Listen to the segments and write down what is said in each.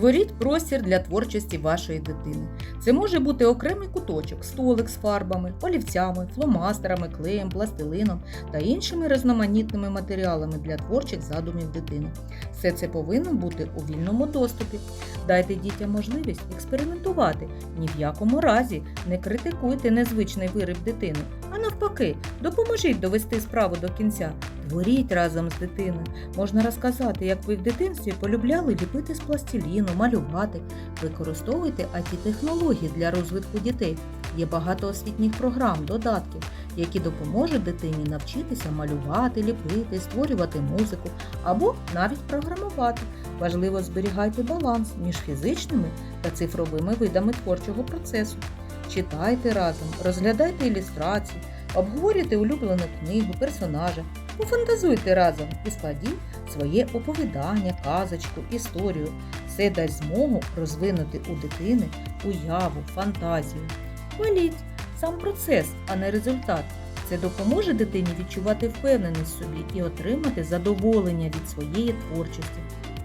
Створіть простір для творчості вашої дитини. Це може бути окремий куточок, столик з фарбами, олівцями, фломастерами, клеєм, пластилином та іншими різноманітними матеріалами для творчих задумів дитини. Все це повинно бути у вільному доступі. Дайте дітям можливість експериментувати. Ні в якому разі не критикуйте незвичний виріб дитини, навпаки, допоможіть довести справу до кінця. Творіть разом з дитиною. Можна розказати, як ви в дитинстві полюбляли ліпити з пластиліну, малювати. Використовуйте IT-технології для розвитку дітей. Є багато освітніх програм, додатків, які допоможуть дитині навчитися малювати, ліпити, створювати музику або навіть програмувати. Важливо зберігайте баланс між фізичними та цифровими видами творчого процесу. Читайте разом, розглядайте ілюстрації, обговорюйте улюблену книгу, персонажа, пофантазуйте разом і складіть своє оповідання, казочку, історію. Це дасть змогу розвинути у дитини уяву, фантазію. Хваліть сам процес, а не результат. Це допоможе дитині відчувати впевненість в собі і отримати задоволення від своєї творчості.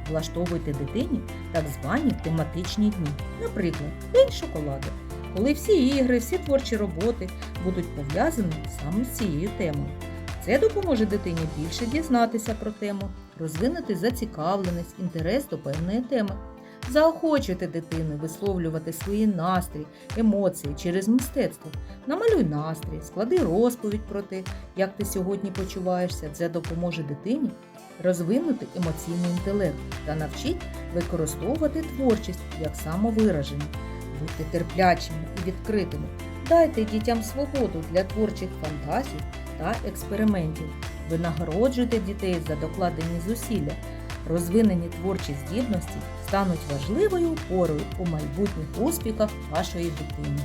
Влаштовуйте дитині так звані тематичні дні, наприклад, День шоколаду, коли всі ігри, всі творчі роботи будуть пов'язані саме з цією темою. Це допоможе дитині більше дізнатися про тему, розвинути зацікавленість, інтерес до певної теми. Заохочуйте дитину висловлювати свої настрій, емоції через мистецтво. Намалюй настрій, склади розповідь про те, як ти сьогодні почуваєшся. Це допоможе дитині розвинути емоційний інтелект та навчить використовувати творчість як самовираження. Будьте терплячими і відкритими. Дайте дітям свободу для творчих фантазій та експериментів. Винагороджуйте дітей за докладені зусилля. Розвинені творчі здібності стануть важливою опорою у майбутніх успіхах вашої дитини.